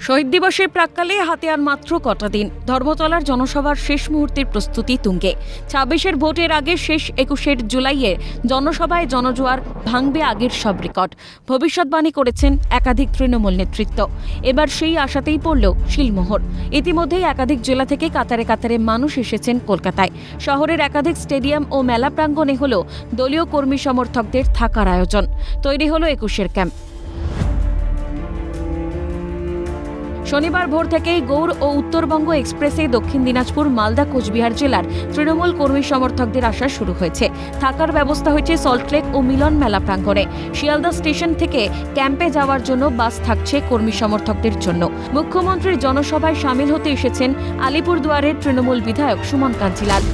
শহীদ দিবসের প্রাক্কালে হাতে আর মাত্র কটা দিন। ধর্মতলার জনসভার শেষ মুহূর্তের প্রস্তুতি তুঙ্গে। ছাব্বিশের ভোটের আগে শেষ একুশের জুলাইয়ে জনসভায় জনজোয়ার ভাঙবে আগের সব রেকর্ড। ভবিষ্যৎবাণী করেছেন একাধিক তৃণমূল নেতৃত্ব। এবার সেই আশাতেই পড়ল শিলমোহর। ইতিমধ্যেই একাধিক জেলা থেকে কাতারে কাতারে মানুষ এসেছেন কলকাতায়। শহরের একাধিক স্টেডিয়াম ও মেলা প্রাঙ্গণে হল দলীয় কর্মী সমর্থকদের থাকার আয়োজন। তৈরি হলো একুশের ক্যাম্প। শনিবার ভোর থেকেই গৌড় ও উত্তরবঙ্গ এক্সপ্রেসে দক্ষিণ দিনাজপুর, মালদা, কোচবিহার জেলার তৃণমূল কর্মী সমর্থকদের আসা শুরু হয়েছে। থাকার ব্যবস্থা হয়েছে সল্টলেক ও মিলন মেলা প্রাঙ্গণে। শিয়ালদা স্টেশন থেকে ক্যাম্পে যাওয়ার জন্য বাস থাকছে কর্মী সমর্থকদের জন্য। মুখ্যমন্ত্রীর জনসভায় সামিল হতে এসেছেন আলিপুরদুয়ারের তৃণমূল বিধায়ক সুমন কাঞ্জিলাল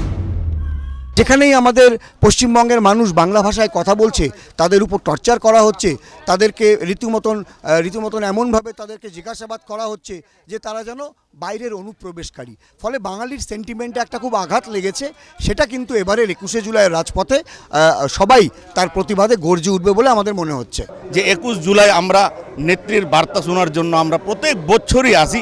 যেখানেই আমাদের পশ্চিমবঙ্গের মানুষ বাংলা ভাষায় কথা বলছে, তাদের উপর টর্চার করা হচ্ছে, তাদেরকে রীতিমতন রীতিমতন এমনভাবে তাদেরকে জিজ্ঞাসাবাদ করা হচ্ছে যে তারা যেন বাইরের অনুপ্রবেশকারী। ফলে বাঙালির সেন্টিমেন্টে একটা খুব আঘাত লেগেছে, সেটা কিন্তু এবারের একুশে জুলাইয়ের রাজপথে সবাই তার প্রতিবাদে গর্জে উঠবে বলে আমাদের মনে হচ্ছে। যে একুশ জুলাই আমরা নেত্রীর বার্তা শোনার জন্য আমরা প্রত্যেক বছরই আসি,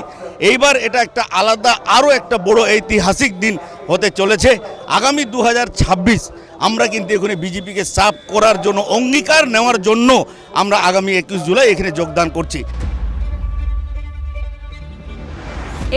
এইবার এটা একটা আলাদা, আরও একটা বড় ঐতিহাসিক দিন হতে চলেছে। আগামী দু হাজার ছাব্বিশ আমরা কিন্তু এখানে বিজেপিকে সাফ করার জন্য, অঙ্গীকার নেওয়ার জন্য আমরা আগামী একুশ জুলাই এখানে যোগদান করছি।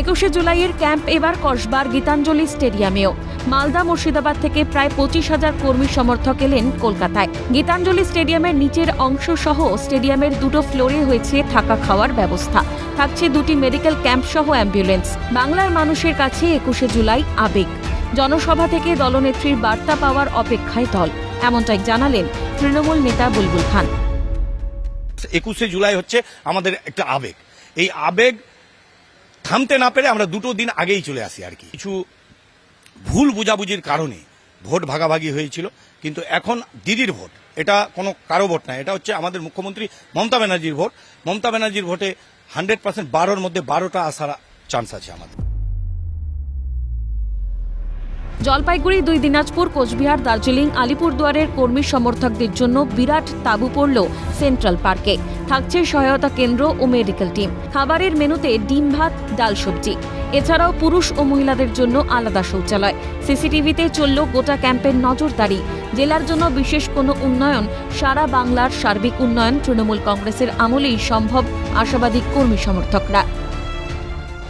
একুশে জুলাইয়ের ক্যাম্প এবার কসবার গীতাঞ্জলি স্টেডিয়ামেও। মালদা মুর্শিদাবাদ থেকে প্রায় পঁচিশ হাজার কর্মী সমর্থক এলেন কলকাতায়। গীতাঞ্জলি স্টেডিয়ামের নিচের অংশ সহ স্টেডিয়ামের দুটো ফ্লোরে হয়েছে থাকা খাওয়ার ব্যবস্থা। থাকছে দুটি মেডিকেল ক্যাম্প সহ অ্যাম্বুলেন্স। বাংলার মানুষের কাছে একুশে জুলাই আবেগ। জনসভা থেকে দলনেত্রীর বার্তা পাওয়ার অপেক্ষায় দল। এমনটাই জানালেন তৃণমূল নেতা বুলবুল খান। একুশে জুলাই হচ্ছে আমাদের একটা আবেগ। এই আবেগ থামতে না পেরে আমরা দুটো দিন আগেই চলে আসি আর কি। কিছু ভুল বুঝাবুঝির কারণে ভোট ভাগাভাগি হয়েছিল, কিন্তু এখন দিদির ভোট, এটা কোনো কারও ভোট না, এটা হচ্ছে আমাদের মুখ্যমন্ত্রী মমতা ব্যানার্জির ভোট। মমতা ব্যানার্জির ভোটে হান্ড্রেড পার্সেন্ট বারোর মধ্যে বারোটা আসার চান্স আছে আমাদের। জলপাইগুড়ি, দুই দিনাজপুর, কোচবিহার, দার্জিলিং, আলিপুরদুয়ারের কর্মী সমর্থকদের জন্য বিরাট তাঁবু পড়ল সেন্ট্রাল পার্কে। থাকছে সহায়তা কেন্দ্র ও মেডিকেল টিম। খাবারের মেনুতে ডিম ভাত, ডাল সবজি। এছাড়াও পুরুষ ও মহিলাদের জন্য আলাদা শৌচালয়। সিসিটিভিতে চলল গোটা ক্যাম্পের নজরদারি। জেলার জন্য বিশেষ কোনো উন্নয়ন, সারা বাংলার সার্বিক উন্নয়ন তৃণমূল কংগ্রেসের আমলেই সম্ভব, আশাবাদী কর্মী সমর্থকরা।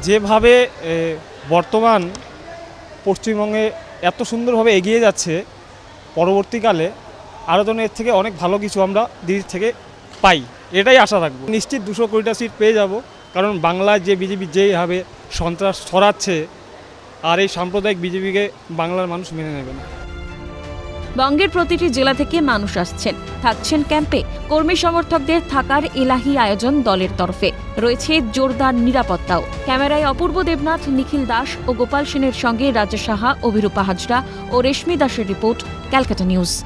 যেভাবে বর্তমান পশ্চিমবঙ্গে এত সুন্দরভাবে এগিয়ে যাচ্ছে, পরবর্তীকালে আরও যেন এর থেকে অনেক ভালো কিছু আমরা দিদির থেকে পাই, এটাই আশা রাখব। নিশ্চিত দুশো কোটিটা সিট পেয়ে যাব, কারণ বাংলায় যে বিজেপি যেইভাবে সন্ত্রাস ছড়াচ্ছে, আর এই সাম্প্রদায়িক বিজেপিকে বাংলার মানুষ মেনে নেবে না। বঙ্গের প্রতিটি জেলা থেকে মানুষ আসছেন। থাকছেন ক্যাম্পে। কর্মী সমর্থকদের থাকার এলাহি আয়োজন দলের তরফে। রয়েছে জোরদার নিরাপত্তাও। ক্যামেরায় অপূর্ব দেবনাথ, নিখিল দাস ও গোপাল সেনের সঙ্গে রাজা সাহা, অভিরূপা হাজরা ও রেশমি দাসের রিপোর্ট, ক্যালকাটা নিউজ।